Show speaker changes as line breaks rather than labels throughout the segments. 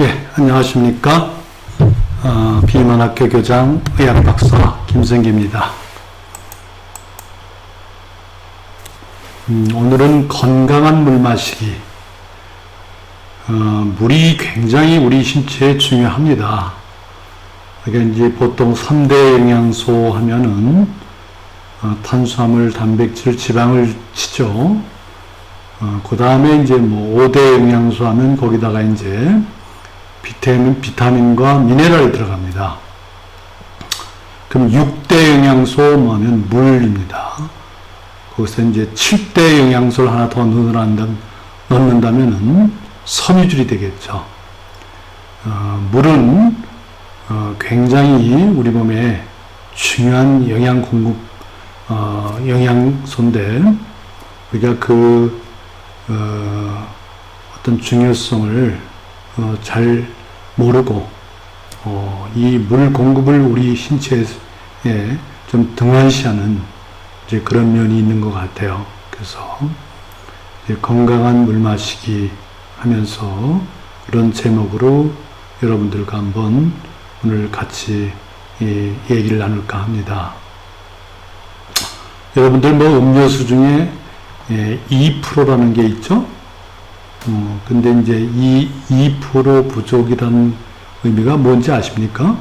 예, 안녕하십니까. 어, 비만학교 교장 의학박사 김성기입니다. 음, 오늘은 건강한 물 마시기. 어, 물이 굉장히 우리 신체에 중요합니다. 그러니까 이제 보통 3대 영양소 하면은 어, 탄수화물, 단백질, 지방을 치죠. 어, 그 다음에 이제 뭐 5대 영양소 하면 거기다가 이제 비타민, 비타민과 미네랄이 들어갑니다. 그럼 6대 영양소 뭐 하면 물입니다. 거기서 이제 7대 영양소를 하나 더 넣는다면, 섬유질이 되겠죠. 어, 물은 어, 굉장히 우리 몸에 중요한 영양 공급, 어, 영양소인데, 우리가 그, 어, 어떤 중요성을 어, 잘 모르고 어, 이 물 공급을 우리 신체에 좀 등한시하는 이제 그런 면이 있는 것 같아요. 그래서 건강한 물 마시기 하면서 이런 제목으로 여러분들과 한번 오늘 같이 이 얘기를 나눌까 합니다. 여러분들 뭐 음료수 중에 예, 2%라는 게 있죠? 어, 근데 이제 이 2% 부족이라는 의미가 뭔지 아십니까?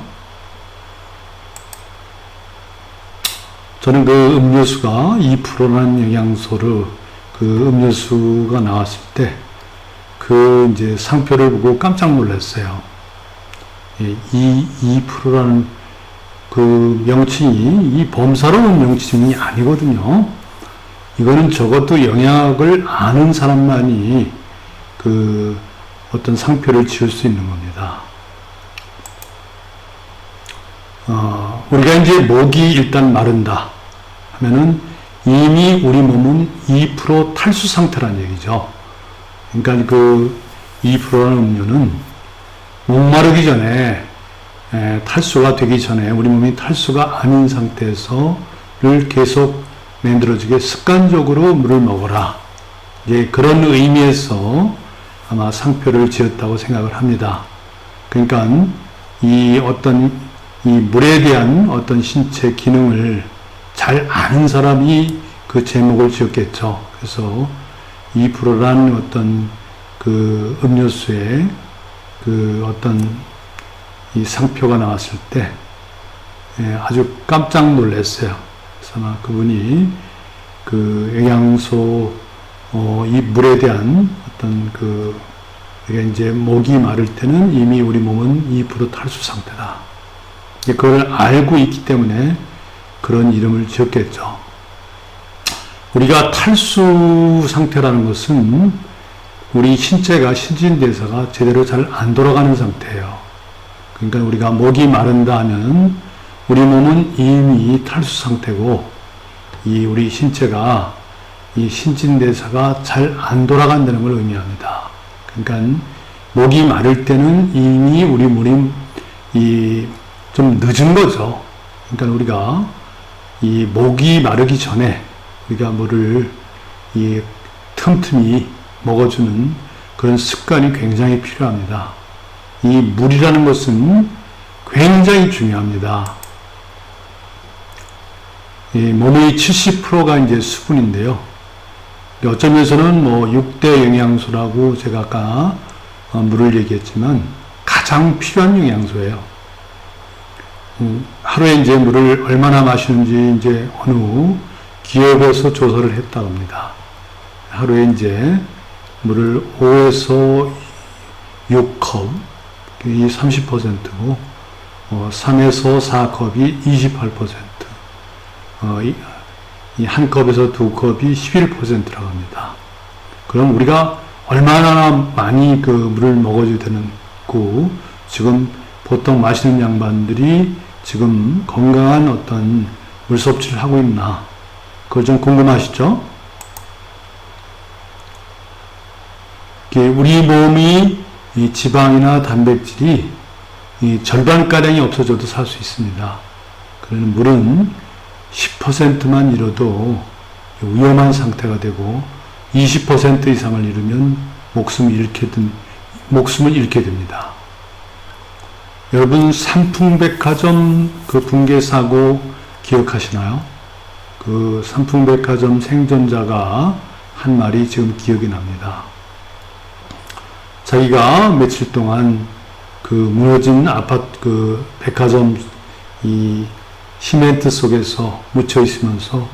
저는 그 음료수가 2%라는 영양소를 그 음료수가 나왔을 때 그 이제 상표를 보고 깜짝 놀랐어요. 예, 이 2%라는 그 명칭이 이 범사로운 명칭이 아니거든요. 이거는 적어도 영약을 아는 사람만이 그 어떤 상표를 지을 수 있는 겁니다. 어, 우리가 이제 목이 일단 마른다 하면은 이미 우리 몸은 2% 탈수 상태란 얘기죠. 그러니까 그 2%라는 음료는 목마르기 전에 에, 탈수가 되기 전에 우리 몸이 탈수가 아닌 상태에서를 계속 만들어지게 습관적으로 물을 먹어라. 이제 그런 의미에서 아마 상표를 지었다고 생각을 합니다. 그러니까 이 어떤 이 물에 대한 어떤 신체 기능을 잘 아는 사람이 그 제목을 지었겠죠. 그래서 2%라는 어떤 그 음료수에 그 어떤 이 상표가 나왔을 때 예, 아주 깜짝 놀랐어요. 그래서 아마 그분이 그 영양소 어, 이 물에 대한 어떤 그 이게 이제 목이 마를 때는 이미 우리 몸은 2% 탈수 상태다. 그걸 알고 있기 때문에 그런 이름을 지었겠죠. 우리가 탈수 상태라는 것은 우리 신체가 신진대사가 제대로 잘 안 돌아가는 상태예요. 그러니까 우리가 목이 마른다 하면 우리 몸은 이미 탈수 상태고 이 우리 신체가 이 신진대사가 잘 안 돌아간다는 걸 의미합니다. 그러니까 목이 마를 때는 이미 우리 몸이 이 좀 늦은 거죠. 그러니까 우리가 이 목이 마르기 전에 우리가 물을 이 틈틈이 먹어주는 그런 습관이 굉장히 필요합니다. 이 물이라는 것은 굉장히 중요합니다. 이 몸의 70%가 이제 수분인데요. 어쩌면서는 뭐 6대 영양소라고 제가 아까 어, 물을 얘기했지만 가장 필요한 영양소예요. 음, 하루에 이제 물을 얼마나 마시는지 이제 어느 기업에서 조사를 했다고 합니다. 하루에 이제 물을 5에서 6컵, 이 30%고, 어, 3에서 4컵이 28%, 어, 이, 이한 컵에서 두 컵이 11%라고 합니다. 그럼 우리가 얼마나 많이 그 물을 먹어줘야 되는고, 지금 보통 마시는 양반들이 지금 건강한 어떤 물 섭취를 하고 있나 그걸 좀 궁금하시죠? 우리 몸이 지방이나 단백질이 절반가량이 없어져도 살 수 있습니다. 그러는 물은 10%만 잃어도 위험한 상태가 되고 20% 이상을 잃으면 목숨을 잃게, 된, 목숨을 잃게 됩니다. 여러분 삼풍백화점 그 붕괴 사고 기억하시나요? 그 삼풍백화점 생존자가 한 말이 지금 기억이 납니다. 자기가 며칠 동안 그 무너진 아파트 그 백화점 이 시멘트 속에서 묻혀 있으면서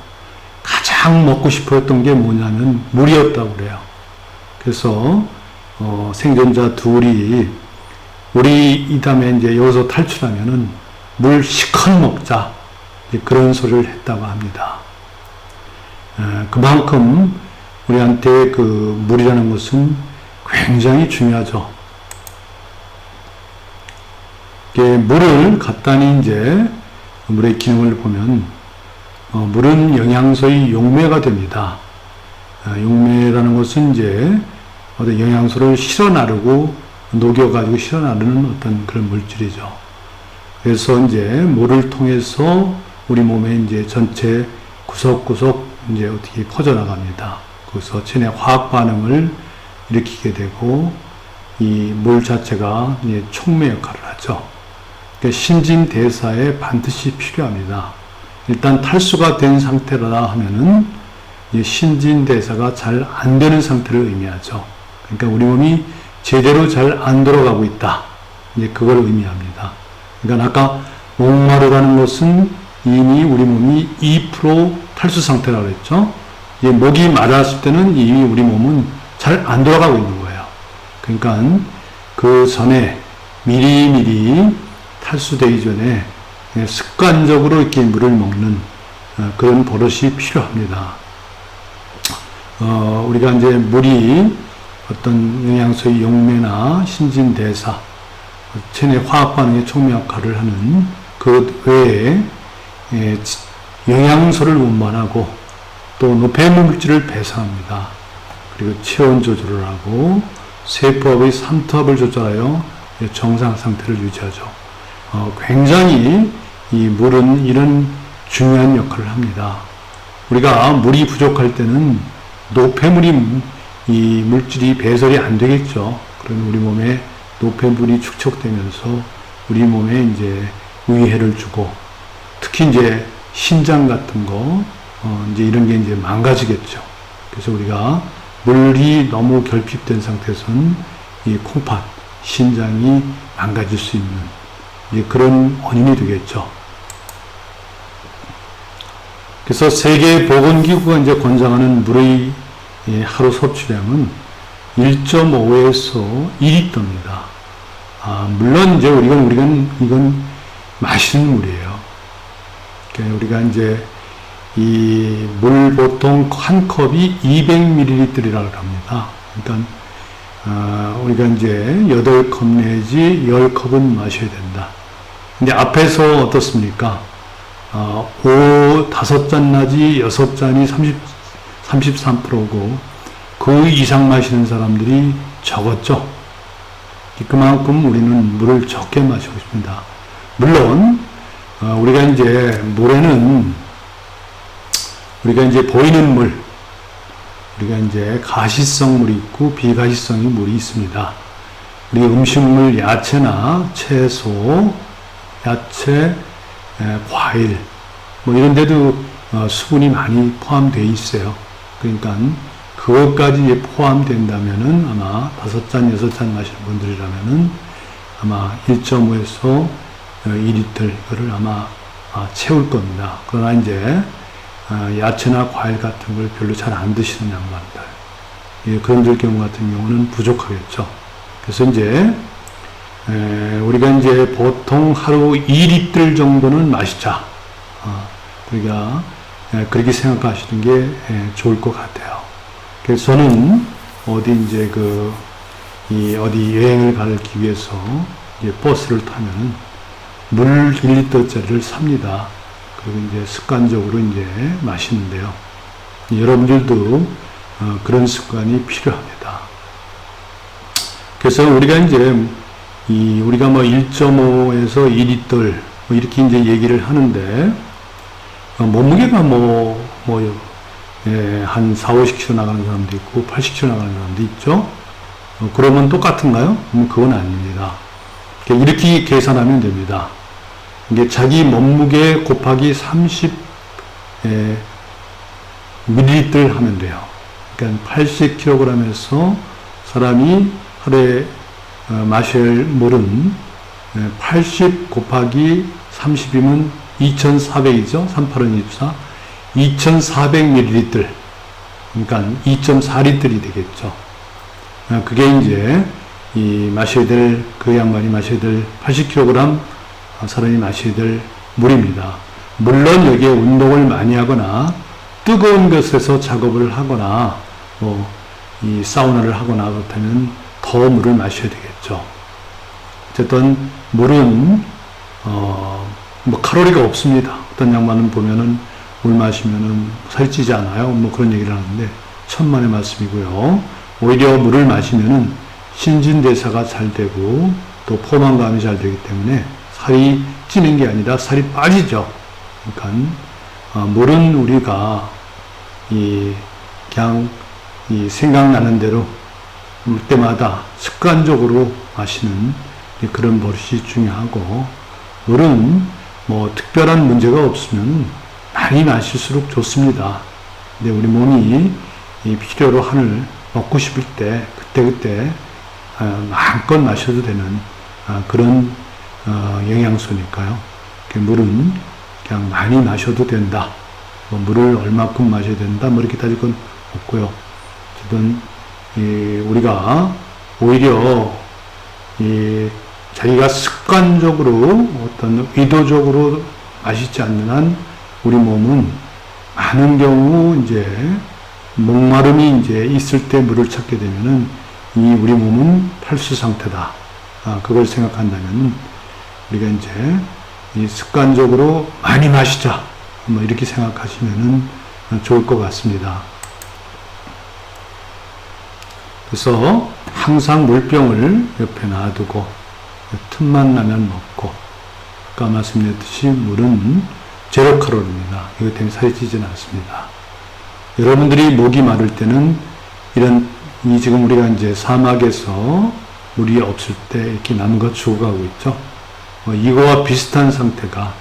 가장 먹고 싶었던 게 뭐냐면 물이었다고 그래요. 그래서 어, 생존자 둘이 우리 이 다음에 이제 여기서 탈출하면은 물 시컷 먹자 그런 소리를 했다고 합니다. 에, 그만큼 우리한테 그 물이라는 것은 굉장히 중요하죠. 물을 간단히 이제 물의 기능을 보면 어, 물은 영양소의 용매가 됩니다. 어, 용매라는 것은 이제 어떤 영양소를 실어 나르고 녹여 가지고 실어 나르는 어떤 그런 물질이죠. 그래서 이제 물을 통해서 우리 몸에 이제 전체 구석구석 이제 어떻게 퍼져 나갑니다. 그래서 체내 화학 반응을 일으키게 되고 이 물 자체가 이제 촉매 역할을 하죠. 그러니까 신진 대사에 반드시 필요합니다. 일단 탈수가 된 상태라 하면은 이 신진 대사가 잘 안 되는 상태를 의미하죠. 그러니까 우리 몸이 제대로 잘 안 돌아가고 있다. 이제 그걸 의미합니다. 그러니까 아까 목마르다는 것은 이미 우리 몸이 2% 탈수 상태라고 그랬죠. 이 목이 마르았을 때는 이미 우리 몸은 잘 안 돌아가고 있는 거예요. 그러니까 그 전에 미리미리 탈수되기 전에 습관적으로 이렇게 물을 먹는 어, 그런 버릇이 필요합니다. 어, 우리가 이제 물이 어떤 영양소의 용매나 신진대사, 체내 화학 반응의 촉매 역할을 하는 그 외에 예, 영양소를 운반하고 또 노폐물 물질을 배설합니다. 그리고 체온 조절을 하고 세포합의 삼투압을 조절하여 정상 상태를 유지하죠. 어, 굉장히 이 물은 이런 중요한 역할을 합니다. 우리가 물이 부족할 때는 노폐물이 이 물질이 배설이 안 되겠죠. 그러면 우리 몸에 노폐물이 축적되면서 우리 몸에 이제 위해를 주고 특히 이제 신장 같은 거 어, 이제 이런 게 이제 망가지겠죠. 그래서 우리가 물이 너무 결핍된 상태에서는 이 콩팥, 신장이 망가질 수 있는 이제 그런 원인이 되겠죠. 그래서 세계 보건기구가 이제 권장하는 물의 하루 섭취량은 1.5에서 1리터입니다. 아, 물론 이제 우리가 우리가 이건 마시는 물이에요. 그러니까 우리가 이제 이 물 보통 한 컵이 200ml이라고 합니다. 그러니까 어, 우리가 이제 8컵 내지 10컵은 마셔야 된다. 근데 앞에서 어떻습니까? 어, 5, 5잔 나지 6잔이 30, 33%고 그 이상 마시는 사람들이 적었죠. 그만큼 우리는 물을 적게 마시고 있습니다. 물론 어, 우리가 이제 물에는 우리가 이제 보이는 물, 우리가 이제 가시성 물이 있고 비가시성의 물이 있습니다. 우리 음식물, 야채나 채소, 야채, 에, 과일, 뭐 이런 데도 어, 수분이 많이 포함되어 있어요. 그러니까 그것까지 포함된다면은 아마 다섯 잔, 여섯 잔 마시는 분들이라면은 아마 1.5에서 2리터 이거를 아마 아, 채울 겁니다. 그러나 이제 아, 야채나 과일 같은 걸 별로 잘 안 드시는 양반들 예, 그런들 경우 같은 경우는 부족하겠죠. 그래서 이제 에, 우리가 이제 보통 하루 2리터 정도는 마시자. 어, 우리가 에, 그렇게 생각하시는 게 에, 좋을 것 같아요. 그래서 저는 어디 이제 그, 이 어디 여행을 가기 위해서 이제 버스를 타면은 물 1리터짜리를 삽니다. 그리고 이제 습관적으로 이제 마시는데요. 여러분들도 어, 그런 습관이 필요합니다. 그래서 우리가 이제 이 우리가 뭐 1.5에서 2리터 뭐 이렇게 이제 얘기를 하는데 어, 몸무게가 뭐, 뭐, 예, 한 4, 50kg 나가는 사람도 있고 80kg 나가는 사람도 있죠. 어, 그러면 똑같은가요? 음, 그건 아닙니다. 이렇게 계산하면 됩니다. 이게 자기 몸무게 곱하기 30 에, 밀리리터를 하면 돼요. 그러니까 80kg에서 사람이 하루에 어, 마실 물은 에, 80 곱하기 30이면 2,400이죠. 3824. 2,400ml. 그러니까 2.4리터이 되겠죠. 어, 그게 이제 이 마셔야 될, 그 양반이 마셔야 될 80kg 사람이 마셔야 될 물입니다. 물론 여기에 운동을 많이 하거나 뜨거운 것에서 작업을 하거나 뭐 이 사우나를 하거나 그렇다면 더 물을 마셔야 되겠죠. 어쨌든 물은 어 뭐 칼로리가 없습니다. 어떤 양반은 보면은 물 마시면은 살찌지 않아요. 뭐 그런 얘기를 하는데 천만의 말씀이고요. 오히려 물을 마시면은 신진대사가 잘 되고 또 포만감이 잘 되기 때문에 살이 찌는 게 아니라 살이 빠지죠. 그러니까 어, 물은 우리가 이 그냥 이 생각나는 대로 물 때마다 습관적으로 마시는 그런 버릇이 중요하고 물은 뭐 특별한 문제가 없으면 많이 마실수록 좋습니다. 근데 우리 몸이 이 필요로 한을 먹고 싶을 때 그때그때 어, 마음껏 마셔도 되는 어, 그런 어, 영양소니까요. 물은 그냥 많이 마셔도 된다. 뭐 물을 얼마큼 마셔야 된다. 뭐 이렇게 따질 건 없고요. 어쨌든 우리가 오히려 이 자기가 습관적으로 어떤 의도적으로 마시지 않는 한 우리 몸은 많은 경우 이제 목마름이 이제 있을 때 물을 찾게 되면은 이 우리 몸은 탈수 상태다. 아, 그걸 생각한다면 우리가 이제 이 습관적으로 많이 마시자. 뭐 이렇게 생각하시면은 좋을 것 같습니다. 그래서 항상 물병을 옆에 놔두고 틈만 나면 먹고 아까 말씀드렸듯이 물은 제로 칼로리입니다. 이것 때문에 살이 찌지는 않습니다. 여러분들이 목이 마를 때는 이런 이 지금 우리가 이제 사막에서 물이 없을 때 이렇게 것 죽어가고 있죠. 어, 이거와 비슷한 상태가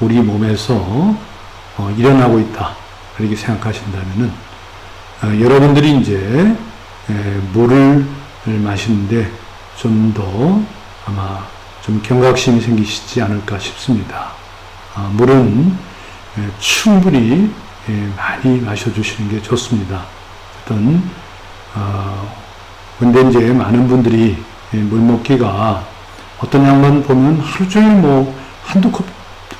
우리 몸에서 어, 일어나고 있다. 이렇게 생각하신다면은 어, 여러분들이 이제 에, 물을 마시는데 좀 더 아마 좀 경각심이 생기시지 않을까 싶습니다. 아, 물은 에, 충분히 에, 많이 마셔주시는 게 좋습니다. 어떤 어, 근데 이제 많은 분들이 물 먹기가 어떤 양반 보면 하루 종일 뭐 한두 컵,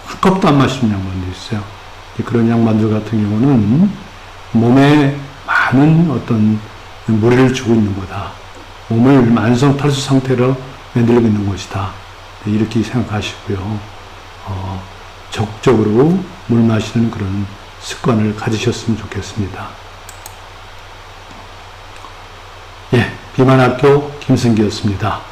한 컵도 안 마시는 양반도 있어요. 그런 양반들 같은 경우는 몸에 많은 어떤 무리를 주고 있는 거다. 몸을 만성 탈수 상태로 만들고 있는 것이다. 이렇게 생각하시고요. 어, 적극적으로 물 마시는 그런 습관을 가지셨으면 좋겠습니다. 예, 비만학교 김승기였습니다.